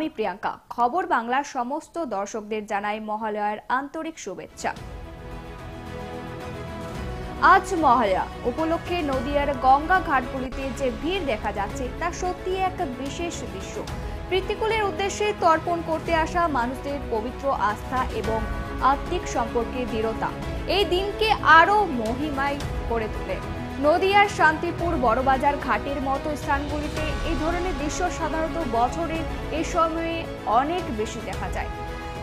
আমি প্রিয়াঙ্কা। খবর বাংলার সমস্ত দর্শকদের জানাই মহালয়ার আন্তরিক শুভেচ্ছা। আজ মহালয়া। উপলক্ষে নদিয়ার গঙ্গা ঘাটগুলিতে যে ভিড় দেখা যাচ্ছে, তা সত্যি এক বিশেষ দৃশ্য। পৃথিকুলের উদ্দেশ্যে তর্পণ করতে আসা মানুষদের পবিত্র আস্থা এবং আত্মিক সম্পর্কে দৃঢ়তা। এই দিনকে আরও মহিমায় করে তোলে। নদিয়ার শান্তিপুর বড়বাজার ঘাটের মতো স্থানগুলিতে এই ধরনের দৃশ্য সাধারণত বছরের এই সময়ে অনেক বেশি দেখা যায়।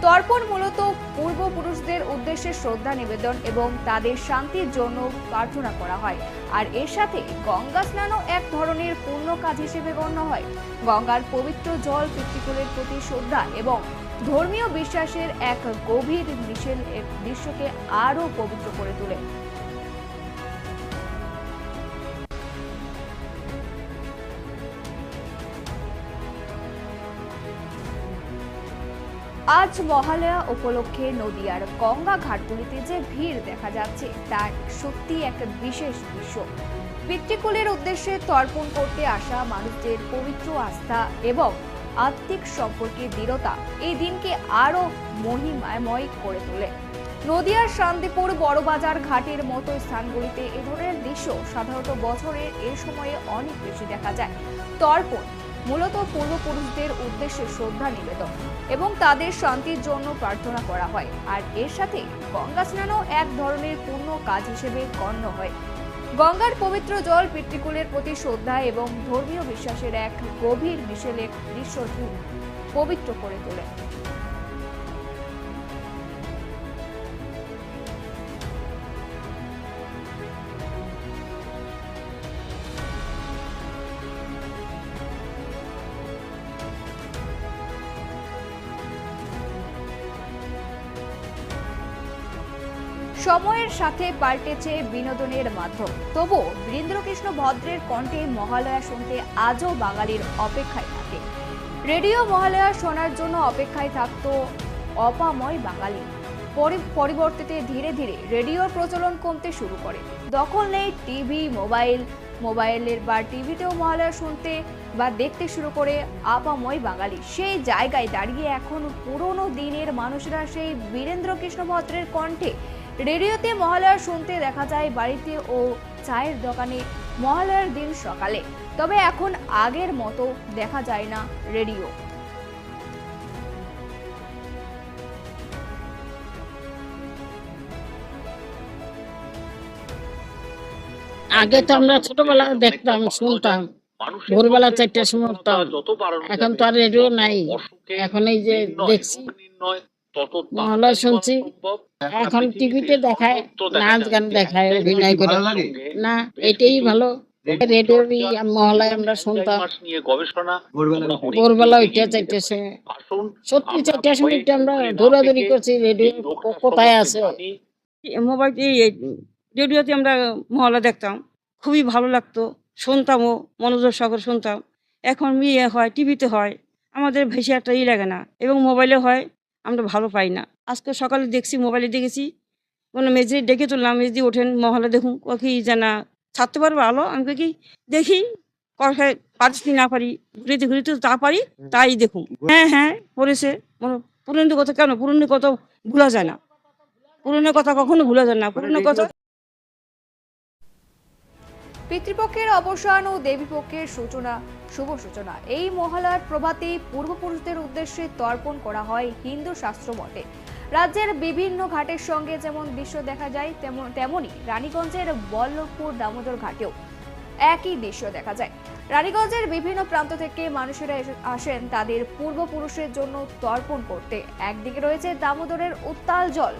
তর্পণ মূলত পূর্বপুরুষদের উদ্দেশ্যে শ্রদ্ধা নিবেদন এবং তাদের শান্তির জন্য প্রার্থনা করা হয়। আর এর সাথে গঙ্গা স্নানও এক ধরনের পূর্ণ কাজ হিসেবে গণ্য হয়। গঙ্গার পবিত্র জল পিতৃকুলের প্রতি শ্রদ্ধা এবং ধর্মীয় বিশ্বাসের এক গভীর মিশেল দৃশ্যকে আরও পবিত্র করে তোলে। আজ মহালয়া উপলক্ষে নদিয়ার গঙ্গা ঘাটগুলিতে যে ভিড় দেখা যাচ্ছে তার সত্যি এক বিশেষ দৃশ্য। পিতৃকুলের উদ্দেশ্যে তর্পণ করতে আসা মানুষদের পবিত্র আস্থা এবং আত্মিক সম্পর্কে দৃঢ়তা এই দিনকে আরও মহিমাময় করে তোলে। নদিয়ার শান্তিপুর বড়বাজার ঘাটের মতো স্থানগুলিতে এ ধরনের দৃশ্য সাধারণত বছরের এ সময়ে অনেক বেশি দেখা যায়। তর্পণ মূলত পূর্বপুরুষদের উদ্দেশ্যে শ্রদ্ধা নিবেদন। এবং তাদের শান্তির জন্য প্রার্থনা করা হয়। আর এর সাথে গঙ্গা স্নানও এক ধরনের পূর্ণ কাজ হিসেবে গণ্য হয়। গঙ্গার পবিত্র জল পিতৃকুলের প্রতি শ্রদ্ধা এবং ধর্মীয় বিশ্বাসের এক গভীর মিশেল দৃশ্যটি পবিত্র করে তোলে। সময়ের সাথে পাল্টেছে বিনোদনের মাধ্যম। তবু বীরেন্দ্রকৃষ্ণ ভদ্রের কণ্ঠে মহালয়া শুনতে আজও বাঙালির অপেক্ষায় থাকে। রেডিও মহালয়া শোনার জন্য অপেক্ষায় থাকত অপাময় বাঙালি। পরি- পরিবর্তিতে ধীরে ধীরে রেডিওর প্রচলন কমতে শুরু করে। দখল নেই টিভি, মোবাইল, মোবাইলের বা টিভিতেও মহালয়া শুনতে বা দেখতে শুরু করে আপাময় বাঙালি। সেই জায়গায় দাঁড়িয়ে এখন পুরনো দিনের মানুষরা সেই বীরেন্দ্র কৃষ্ণ ভদ্রের কণ্ঠে রেডিওতে মহালয়া শুনতে দেখা যায় বাড়িতে ও চায়ের দোকানে মহালয়ার দিন সকালে। তবে এখন আগের মতো দেখা যায় না রেডিও। আগে তো আমরা ছোটবেলা দেখতাম, শুনতাম। ভোরবেলা চারটার সময় এখন তো আর রেডিও নাই। এখন এই যে দেখছি মহালয়া শুনছি। এখন টিভিতে দেখায় নাচ গান দেখায় অভিনয় করে। না এটাই ভালো। রেডিও মহলায় আমরা শুনতাম। ভোরবেলা উঠে চারটার সময়। সত্যি চারটার সময় আমরা দৌড়াদৌড়ি করছি রেডিও কোথায় আছে? মোবাইল রেডিওতে আমরা মহলা দেখতাম। খুবই ভালো লাগতো। শুনতামও মনোযোগ সহকারে শুনতাম। এখন ইয়ে হয় টিভিতে হয়। আমাদের ভেসে একটা ই লাগে না। এবং মোবাইলে হয় আমরা ভালো পাই না। আজকে সকালে দেখছি, মোবাইলে দেখেছি, কোনো মেজদি ডেকে তুললাম মেজদি ওঠেন, মহলে দেখুন, ও কি জানা ছাড়তে পারব আলো? আমি কি, দেখি কষায় পারছি কি না পারি, ঘুরিতে ঘুরিতে তা পারি, তাই দেখুন। হ্যাঁ হ্যাঁ পড়েছে পুরনো কথা কেন, পুরনো কথা ভুলা যায় না। পুরনো কথা কখনো ভুলা যায় না, পুরনো কথা পিতৃপক্ষের অবসান ও দেবীপক্ষের সূচনা। শুভ সূচনা। এই মহালয়ার প্রভাতে পূর্বপুরুষদের উদ্দেশ্যে তর্পণ করা হয় হিন্দু শাস্ত্র মতে। রাজ্যের বিভিন্ন ঘাটের সঙ্গে যেমন দৃশ্য দেখা যায়, তেমন, তেমনই রানীগঞ্জের বল্লভপুর দামোদর ঘাটেও একই দৃশ্য দেখা যায়। রানীগঞ্জের বিভিন্ন প্রান্ত থেকে মানুষেরা আসেন তাদের পূর্বপুরুষের জন্য তর্পণ করতে। একদিকে রয়েছে দামোদরের উত্তাল জল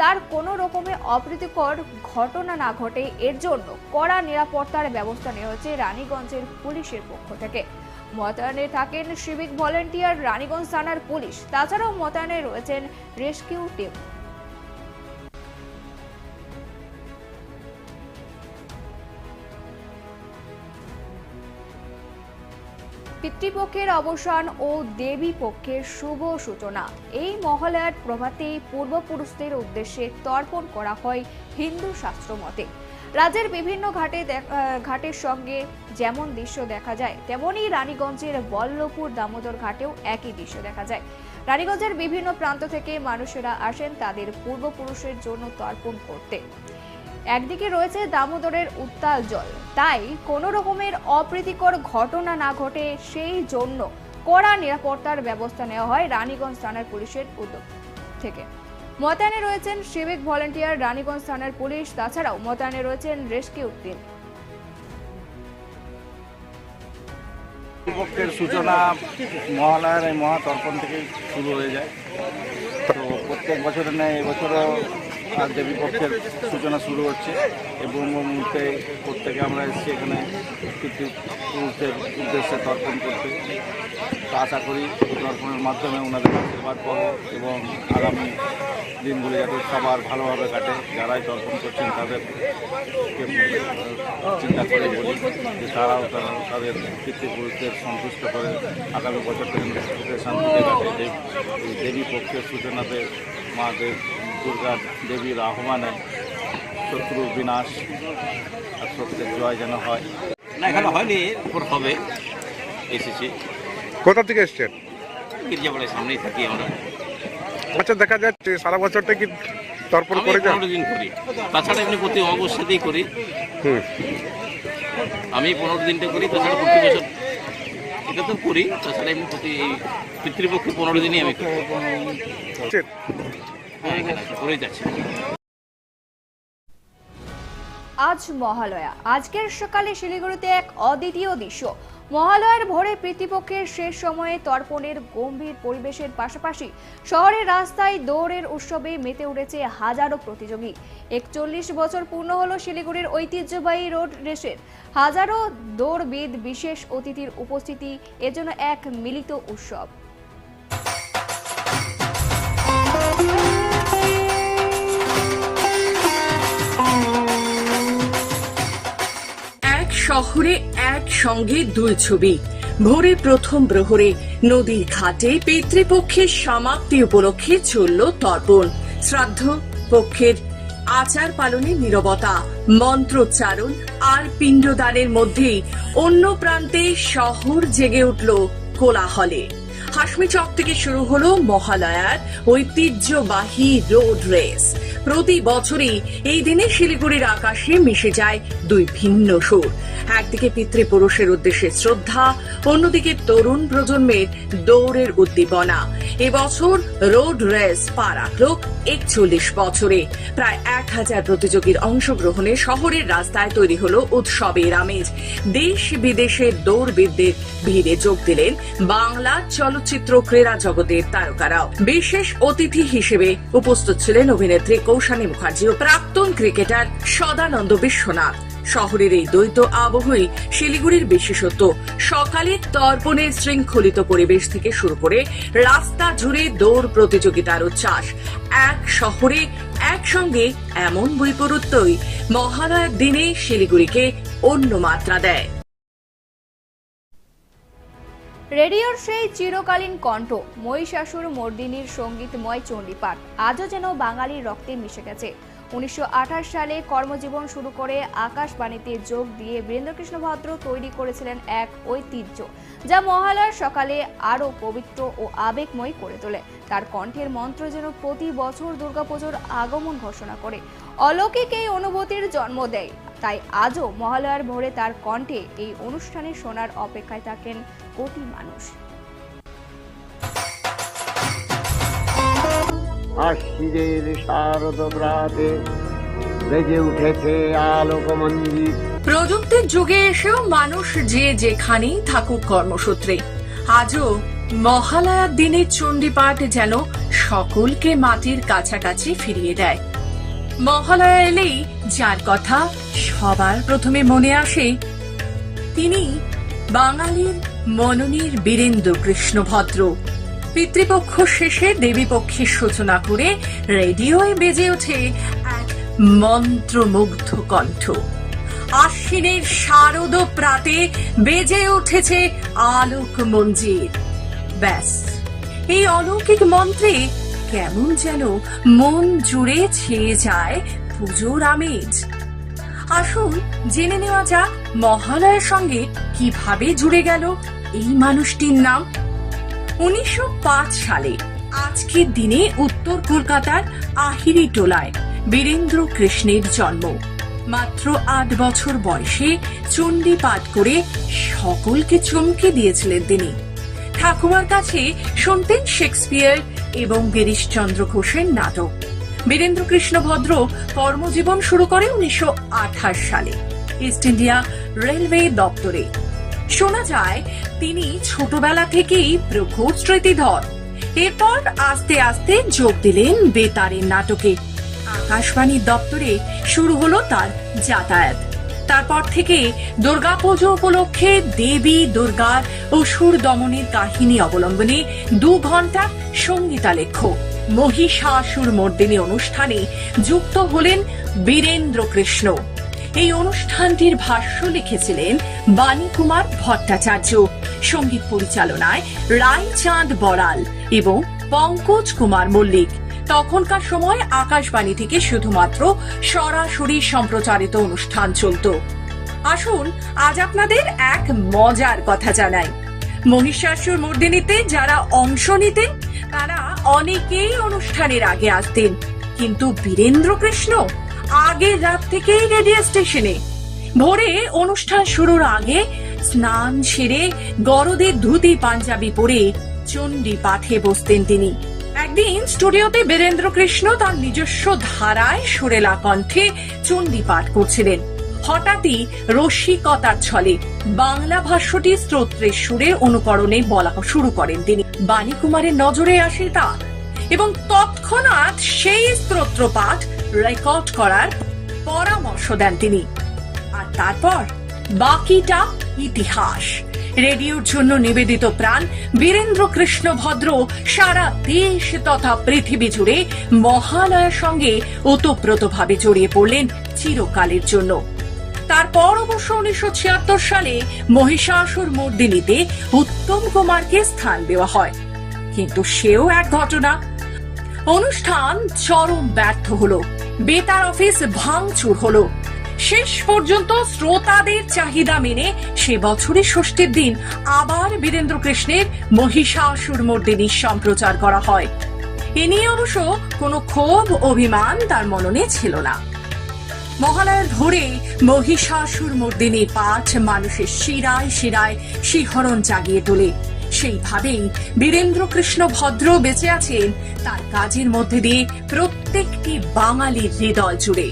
তার কোনো রকমের অপ্রীতিকর ঘটনা না ঘটে, এর জন্য কড়া নিরাপত্তার ব্যবস্থা নেওয়া হয়েছে রানীগঞ্জের পুলিশের পক্ষ থেকে। মতায়নে থাকেন সিভিক ভলেন্টিয়ার রানীগঞ্জ থানার পুলিশ। তাছাড়াও মোতায়েনে রয়েছেন রেস্কিউ টিম। পিতৃপক্ষের অবসান ও দেবী পক্ষের শুভ সূচনা। এই মহালয়ার প্রভাতে পূর্বপুরুষদের উদ্দেশ্যে তর্পণ করা হয় হিন্দু শাস্ত্র মতে। রাজ্যের বিভিন্ন ঘাটে ঘাটের সঙ্গে যেমন দৃশ্য দেখা যায়, তেমনই রানীগঞ্জের বল্লভপুর দামোদর ঘাটেও একই দৃশ্য দেখা যায়। রানীগঞ্জের বিভিন্ন প্রান্ত থেকে মানুষেরা আসেন তাদের পূর্বপুরুষের জন্য তর্পণ করতে। একদিকে রয়েছে দামোদরের উত্তাল জল। তাই কোনো রকমের অপ্রীতিকর ঘটনা না ঘটে সেই জন্য কড়া নিরাপত্তার ব্যবস্থা নেওয়া হয় রানীগঞ্জ থানার পুলিশের উদ্যোগ থেকে। মোতায়েনে রয়েছেন সিভিক ভলেন্টিয়ার রানীগঞ্জ থানার পুলিশ। তাছাড়াও মোতায়েনে রয়েছেন রেস্কিউ টিম। পক্ষের সূচনা মহালয়ার এই মহাতর্পণ থেকে শুরু হয়ে যায়। তো প্রত্যেক বছরের ন্যায় এবছরও আর দেবী পক্ষের সূচনা শুরু হচ্ছে এবং মুহূর্তে প্রত্যেকে আমরা এসেছি এখানে পিতৃপুরুষদের উদ্দেশ্যে তর্পণ করতে। তো আশা করি তর্পণের মাধ্যমে ওনাদের আশীর্বাদ পাবো এবং আগামী দিনগুলি যাতে সবার ভালোভাবে কাটে, যারাই তর্পণ করছেন তাদের চিন্তা করে বলি যে তারাও তারা তাদের পিতৃপুরুষদের সন্তুষ্ট করে আগামী বছর সুখে শান্তিতে কাটে। দেব- পক্ষের সূচনাতে মা দেব দুর্গা দেবীর আহ্বানে শত্রুর বিনাশ আর সত্যের জয় যেন হয়। না এখানে হয়নি এরপর হবে এসেছি। কোথা থেকে এসছেন? গির্জাবাড়ির সামনেই থাকি আমরা। আচ্ছা দেখা যাচ্ছে সারা বছরটা কি তর্পণ করে যান দিন করি। তাছাড়া এমনি প্রতি অবস্থাতেই করি। হুম। আমি পনেরো দিনটা করি তাছাড়া প্রতি বছর এটা তো করি তাছাড়া এমনি প্রতি পিতৃপক্ষে পনেরো দিনই আমি করি। আজ মহালয়া। আজকের সকালে শিলিগুড়িতে এক অদ্বিতীয় দৃশ্য। মহালয়ার ভোরে প্রীতিপক্ষের শেষ সময়ে তর্পণের গম্ভীর পরিবেশের পাশাপাশি শহরের রাস্তায় দৌড়ের উৎসবে মেতে উঠেছে হাজারো প্রতিযোগী। একচল্লিশ বছর পূর্ণ হলো শিলিগুড়ির ঐতিহ্যবাহী রোড রেসের। হাজারো দৌড়বিদ বিশেষ অতিথির উপস্থিতি এজন্য এক মিলিত উৎসব। শহরে একসঙ্গে দুই ছবি। ভোরে প্রথম প্রহরে নদীর ঘাটে পিতৃপক্ষের সমাপ্তি উপলক্ষে চলল তর্পণ। শ্রাদ্ধ পক্ষের আচার পালনে নিরবতা, মন্ত্রোচ্চারণ আর পিণ্ডদানের মধ্যেই অন্য প্রান্তে শহর জেগে উঠল কোলাহলে। হাসমি চক থেকে শুরু হলো মহালয়ার ঐতিহ্যবাহী রোড রেস। প্রতি বছরই এই দিনে শিলিগুড়ির আকাশে মিশে যায় দুই ভিন্ন সুর। একদিকে পিতৃপুরুষের উদ্দেশ্যে শ্রদ্ধা, অন্যদিকে তরুণ প্রজন্মের দৌড়ের উদ্দীপনা। এবছর রোড রেস পা রাখল একচল্লিশ বছরে। প্রায় এক হাজার প্রতিযোগীর অংশগ্রহণে শহরের রাস্তায় তৈরি হল উৎসবের আমেজ। দেশ বিদেশের দৌড়বিদদের ভিড়ে যোগ দিলেন বাংলা চলচ্চিত্র ক্রীড়া জগতের তারকারাও। বিশেষ অতিথি হিসেবে উপস্থিত ছিলেন অভিনেত্রী কৌশানী মুখার্জি ও প্রাক্তন ক্রিকেটার সদানন্দ বিশ্বনাথ। শহরের এই দ্বৈত আবহই শিলিগুড়ির বিশেষত্ব। সকালে তর্পণের শৃঙ্খলিত পরিবেশ থেকে শুরু করে রাস্তা জুড়ে দৌড় প্রতিযোগিতার উচ্ছ্বাস এক শহরে একসঙ্গে এমন বৈপরীত্যই মহালয়ার দিনে শিলিগুড়িকে অন্য মাত্রা দেয়। রেডিওর সেই চিরকালীন কণ্ঠ, মহিষাসুর মর্দিনীর সঙ্গীতময় চণ্ডীপাঠ, আজও যেন বাঙালির রক্তে মিশে গেছে। উনিশশো আঠাশ সালে কর্মজীবন শুরু করে আকাশবাণীতে যোগ দিয়ে বীরেন্দ্রকৃষ্ণ ভদ্র তৈরি করেছিলেন এক ঐতিহ্য, যা মহালয়ার সকালে আরও পবিত্র ও আবেগময় করে তোলে। তার কণ্ঠের মন্ত্র যেন প্রতি বছর দুর্গাপুজোর আগমন ঘোষণা করে। অলৌকিক এই অনুভূতির জন্ম দেয়। তাই আজও মহালয়ার ভোরে তার কণ্ঠে এই অনুষ্ঠানে শোনার অপেক্ষায় থাকেন কোটি মানুষ। আশ্বিরের শারদ প্রাতে বেজে উঠেছে আলোক মঞ্জিত প্রযুক্তির যুগে এসেও মানুষ যে যেখানেই থাকুক কর্মসূত্রে, আজও মহালয়ার দিনের চণ্ডীপাঠ যেন সকলকে মাটির কাছাকাছি ফিরিয়ে দেয়। মহালয়া এলেই যার কথা সবার প্রথমে মনে আসে, তিনি বাঙালির মননীর বীরেন্দ্র কৃষ্ণ ভদ্র পিতৃপক্ষ শেষে দেবীপক্ষের সূচনা করে রেডিওয় বেজে ওঠে এক মন্ত্রমুগ্ধ কণ্ঠ আশ্বিনের শারদ প্রাতে বেজে উঠেছে আলোক মঞ্জির। ব্যাস, এই অলৌকিক মন্ত্রে কেমন যেন মন জুড়ে ছেয়ে যায় পুজোর আমেজ। আসুন জেনে নেওয়া যাক মহালয়ার সঙ্গে কীভাবে জুড়ে গেল এই মানুষটির নাম। উনিশশো পাঁচ সালে, আজকের দিনে উত্তর কলকাতার আহিরি টোলায় বীরেন্দ্র কৃষ্ণের জন্ম। মাত্র আট বছর বয়সে চণ্ডী পাঠ করে সকলকে চমকে দিয়েছিলেন তিনি। ঠাকুমার কাছে শুনতেন শেক্সপিয়ার এবং গিরিশচন্দ্র ঘোষের নাটক। বীরেন্দ্র কৃষ্ণ ভদ্র কর্মজীবন শুরু করে উনিশশো আঠাশ সালে। ইস্ট ইন্ডিয়া রেলওয়ে দপ্তরে শোনা যায়, তিনি ছোটবেলা থেকেই প্রখর স্মৃতিধর। এরপর আস্তে আস্তে যোগ দিলেন বেতারের নাটকে। আকাশবাণী দপ্তরে শুরু হলো তার যাতায়াত। তারপর থেকে দুর্গাপুজো উপলক্ষে দেবী দুর্গার অসুর দমনের কাহিনী অবলম্বনে দু ঘণ্টা সঙ্গীতালেখ্য। মহিষাসুর মর্দিনী অনুষ্ঠানে যুক্ত হলেন বীরেন্দ্র কৃষ্ণ এই অনুষ্ঠানটির ভাষ্য লিখেছিলেন বাণী কুমার ভট্টাচার্য। সংগীত পরিচালনায় রায়চাঁদ বড়াল এবং পঙ্কজ কুমার মল্লিক। তখনকার সময় আকাশবাণী থেকে শুধুমাত্র সরাসরি সম্প্রচারিত অনুষ্ঠান চলত। আসুন, আজ আপনাদের এক মজার কথা জানাই। মহিষাসুর মর্দিনীতে যারা অংশ নিতেন, তারা অনেকেই অনুষ্ঠানের আগে আসতেন। কিন্তু বীরেন্দ্র কৃষ্ণ আগের রাত থেকেই রেডিও স্টেশনে। ভোরে অনুষ্ঠান শুরুর আগে স্নান সেরে গরদের ধুতি, পাঞ্জাবি পরে চণ্ডী পাঠে বসতেন তিনি। একদিন স্টুডিওতে বীরেন্দ্র কৃষ্ণ তার নিজস্ব ধারায় সুরেলা কণ্ঠে চণ্ডী পাঠ করছিলেন। হঠাৎই রসিকতার ছলে বাংলা ভাষ্যটি স্তোত্রের সুরে অনুকরণে বলা শুরু করেন তিনি। বাণী কুমারের নজরে আসে তা এবং তৎক্ষণাৎ সেই স্তোত্র পাঠ রেকর্ড করার পরামর্শ দেন তিনি। আর তারপর বাকিটা ইতিহাস। রেডিওর জন্য নিবেদিত প্রাণ বীরেন্দ্র কৃষ্ণ ভদ্র সারা দেশ তথা পৃথিবী জুড়ে মহালয়ার সঙ্গে ওতপ্রোতভাবে জড়িয়ে পড়লেন চিরকালের জন্য। তারপর অবশ্য উনিশশো ছিয়াত্তর সালে মহিষাসুর মর্দিনীতে উত্তম কুমারকে স্থান দেওয়া হয়। কিন্তু সেও এক ঘটনা অনুষ্ঠান চরম ব্যর্থ হলো। বেতার অফিস ভাঙচুর হলো। শেষ পর্যন্ত শ্রোতাদের চাহিদা মেনে সে বছরের ষষ্ঠীর দিন আবার বীরেন্দ্র কৃষ্ণের মহিষাসুর মর্দিনী সম্প্রচার করা হয়। এ নিয়ে অবশ্য কোনো ক্ষোভ, অভিমান তার মননে ছিল না। মহালয়ার ভোরে মহিষাসুর মর্দিনী পাঠ মানুষের শিরায় শিরায় শিহরণ জাগিয়ে তোলে। সেইভাবেই বীরেন্দ্র কৃষ্ণ ভদ্র বেঁচে আছেন তার কাজের মধ্যে দিয়ে প্রত্যেকটি বাঙালির হৃদয় জুড়ে।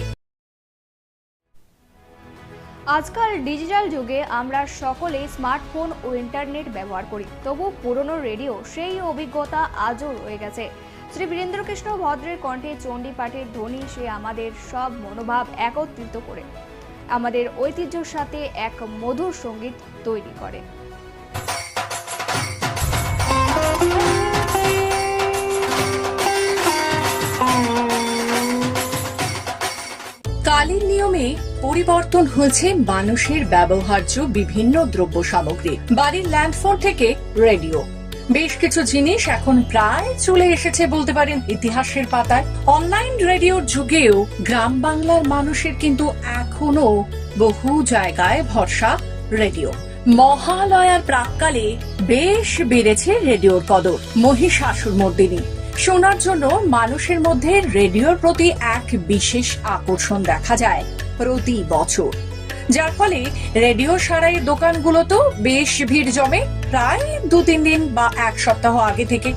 আজকাল ডিজিটাল যুগে আমরা সকলে স্মার্টফোন ও ইন্টারনেট ব্যবহার করি, তবু পুরনো রেডিও সেই অভিজ্ঞতা আজও রয়ে গেছে। শ্রী বীরেন্দ্রকৃষ্ণ ভদ্রের কণ্ঠে চণ্ডী পাঠের ধ্বনি সে আমাদের সব মনোভাব একত্রিত করে, আমাদের ঐতিহ্যের সাথে এক মধুর সংগীত তৈরি করে। কালের নিয়মে পরিবর্তন হয়েছে মানুষের ব্যবহার্য বিভিন্ন দ্রব্য সামগ্রী। বাড়ির ল্যান্ডফোন থেকে রেডিও। বেশ কিছু জিনিস এখন প্রায় চলে এসেছে বলতে পারেন ইতিহাসের পাতায়। অনলাইন রেডিওর যুগেও গ্রাম বাংলার মানুষের কিন্তু এখনও বহু জায়গায় ভরসা রেডিও। মহালয়ার প্রাককালে বেশ বেড়েছে রেডিওর কদর। মহিষাসুর মর্দিনী শোনার জন্য মানুষের মধ্যে রেডিওর প্রতি এক বিশেষ আকর্ষণ দেখা যায় প্রতি বছর। যার ফলে রেডিও সারাইয়ের দোকানগুলোতেও বেশ ভিড় জমে প্রায় দু তিন দিন বা এক সপ্তাহ আগে থেকে।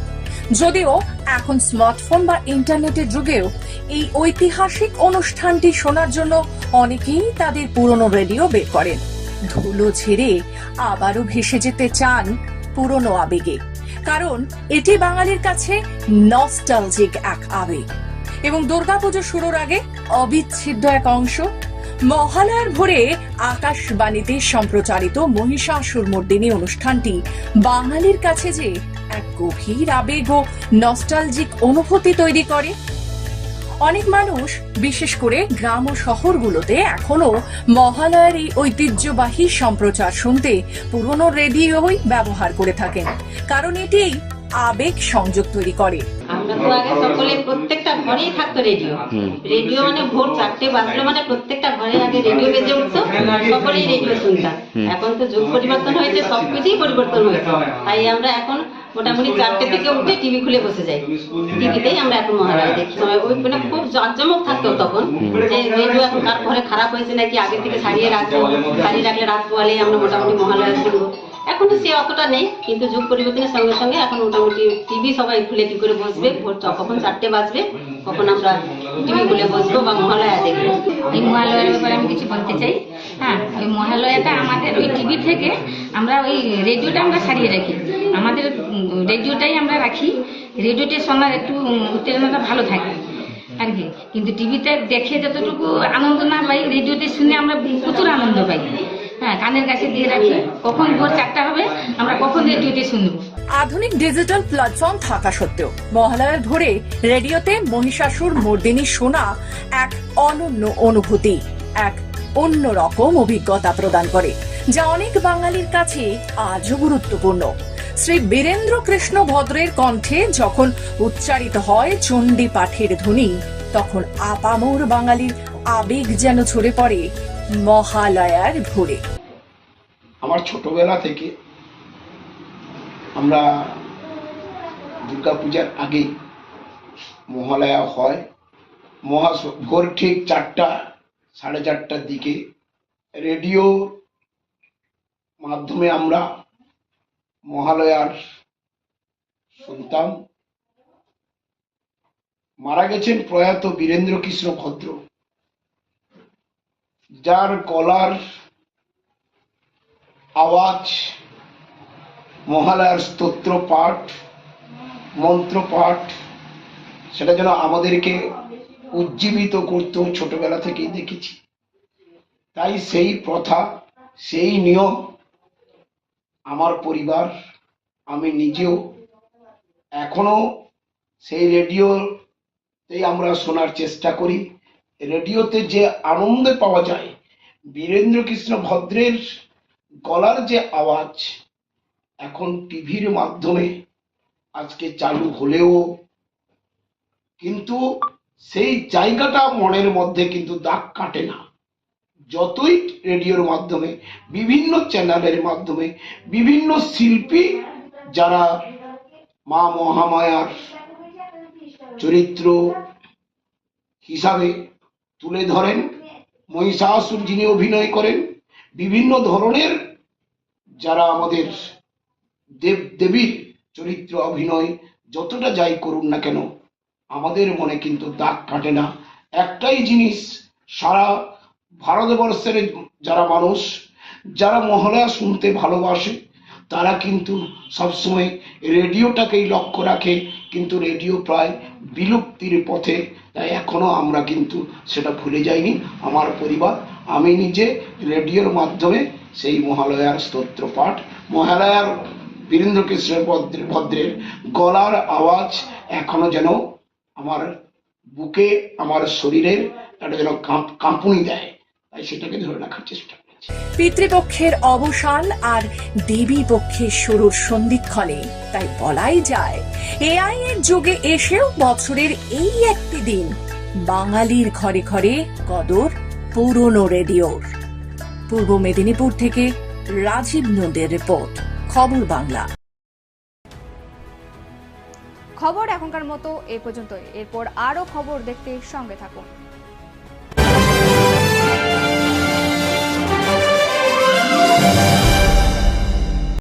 যদিও এখন স্মার্টফোন বা ইন্টারনেটের যুগেও এই ঐতিহাসিক অনুষ্ঠানটি শোনার জন্য অনেকেই তাদের পুরনো রেডিও বের করেন। ধুলো ছেড়ে আবারও ভেসে যেতে চান পুরনো আবেগে। কারণ এটি বাঙালির কাছে নস্টালজিক এক আবেগ। এবং দুর্গাপুজো শুরুর আগে অবিচ্ছেদ্য এক অংশ, মহালয়ার ভোরে আকাশবাণীতে সম্প্রচারিত মহিষাসুর মর্দিনী অনুষ্ঠানটি বাঙালির কাছে যে এক গভীর আবেগ ও নস্টালজিক অনুভূতি তৈরি করে অনেক মানুষ বিশেষ করে গ্রাম ও শহরগুলোতে এখনও মহালয়ার এই ঐতিহ্যবাহী সম্প্রচার শুনতে পুরনো রেডিওই ব্যবহার করে থাকেন। কারণ এটি আবেগ সংযোগ তৈরি করে। আমরা তো আগে সকলে প্রত্যেকটা ঘরেই থাকতো রেডিও। রেডিও মানে ভোর চারটে বাজলো মানে প্রত্যেকটা ঘরে আগে রেডিও বেজে উঠতো সকলেই রেডিও শুনতাম। এখন তো যুগ পরিবর্তন হয়েছে সবকিছুই পরিবর্তন হয়েছে। তাই আমরা এখন মোটামুটি চারটে থেকে উঠে টিভি খুলে বসে যাই টিভিতেই আমরা এখন মহারাজ দেখি সময় ওই মানে খুব জাঁকজমক থাকতো তখন যে রেডিও এখন কার ঘরে খারাপ হয়েছে নাকি আগে থেকে সারিয়ে রাখব সারিয়ে রাখলে রাত পোয়ালে আমরা মোটামুটি মহালয়া শুনব। এখন তো সে অতটা নেই কিন্তু যুগ পরিবর্তনের সঙ্গে সঙ্গে এখন মোটামুটি টিভি সবাই খুলে কি করে বসবে ভোর কখন চারটে বাজবে কখন আমরা টিভি খুলে বসবো বা মহালয়া দেখব। এই মহালয়ার ব্যাপারে আমি কিছু বলতে চাই। হ্যাঁ ওই মহালয়াটা আমাদের ওই টিভি থেকে আমরা ওই রেডিওটা আমরা সারিয়ে রাখি। আমাদের রেডিওটাই আমরা রাখি। রেডিওতে শোনার একটু উত্তেজনাটা ভালো থাকে আর কি। কিন্তু টিভিতে দেখে যতটুকু আনন্দ না পাই, রেডিওতে শুনে আমরা প্রচুর আনন্দ পাই। হ্যাঁ কানের কাছে দিয়ে রাখি। কখন ভোর চারটা হবে, আমরা কখন রেডিওতে শুনব? আধুনিক ডিজিটাল প্ল্যাটফর্ম থাকা সত্ত্বেও মহালয়ার ভোরে রেডিওতে মহিষাসুর, মর্দিনী শোনা এক অনন্য অনুভূতি, এক অন্যরকম অভিজ্ঞতা প্রদান করে, যা অনেক বাঙালির কাছে আজও গুরুত্বপূর্ণ। শ্রী বীরেন্দ্র কৃষ্ণ ভদ্রের কণ্ঠে যখন উচ্চারিত হয় চণ্ডী পাঠের ধ্বনি, তখন আপামোর বাঙালির আবেগ যেন ঝরে পড়ে মহালয়ার ভোরে। আমার ছোটবেলা থেকে আমরা দুর্গাপূজার আগেই মহালয়া হয়। মহা ভোর ঠিক চারটা, সাড়ে চারটার দিকে রেডিও মাধ্যমে আমরা মহালয়ার শুনতাম। মারা গেছেন প্রয়াত বীরেন্দ্র কৃষ্ণ ভদ্র, যার গলার আওয়াজ মহালয়ার স্তোত্র পাঠ, মন্ত্র পাঠ, সেটা যেন আমাদেরকে উজ্জীবিত করত ছোটবেলা থেকেই দেখেছি। তাই সেই প্রথা, সেই নিয়ম আমার পরিবার, আমি নিজেও এখনও সেই রেডিওতেই আমরা শোনার চেষ্টা করি। রেডিওতে যে আনন্দ পাওয়া যায় বীরেন্দ্র কৃষ্ণ ভদ্রের গলার যে আওয়াজ এখন টিভির মাধ্যমে আজকে চালু হলেও কিন্তু সেই জায়গাটা মনের মধ্যে কিন্তু দাগ কাটে না। যতই রেডিওর মাধ্যমে, বিভিন্ন চ্যানেলের মাধ্যমে, বিভিন্ন শিল্পী যারা মা মহামায়ার চরিত্র হিসাবে তুলে ধরেন, মহিষাসুর যিনি অভিনয় করেন, বিভিন্ন ধরনের যারা আমাদের দেব, দেবীর চরিত্র অভিনয় যতটা যাই করুন না কেন, আমাদের মনে কিন্তু দাগ কাটে না। একটাই জিনিস, সারা ভারতবর্ষের যারা মানুষ, যারা মহালয়া শুনতে ভালোবাসে, তারা কিন্তু সবসময় রেডিওটাকেই লক্ষ্য রাখে, কিন্তু রেডিও প্রায় বিলুপ্তির পথে, তাই এখনও আমরা কিন্তু সেটা ভুলে যাইনি। আমার পরিবার, আমি নিজে রেডিওর মাধ্যমে সেই মহালয়ার স্তোত্র পাঠ মহালয়ার বীরেন্দ্র কৃষ্ণ ভদ্রের গলার আওয়াজ এখনও যেন আমার বুকে, আমার শরীরের একটা যেন কাঁপ- কাঁপুনি দেয়। তাই সেটাকে ধরে রাখার চেষ্টা পিতৃপক্ষের অবসান আর দেবী পক্ষের শুরুর সন্ধিক্ষণে। তাই বলাই যায়, এআই এর যুগে এসেও বছরের এই একটি দিন বাঙালির ঘরে ঘরে কদর পুরনো রেডিওর। পূর্ব মেদিনীপুর থেকে রাজীব নন্দের রিপোর্ট। খবর বাংলা। খবর এখনকার মতো এ পর্যন্ত এরপর আরও খবর দেখতে সঙ্গে থাকুন।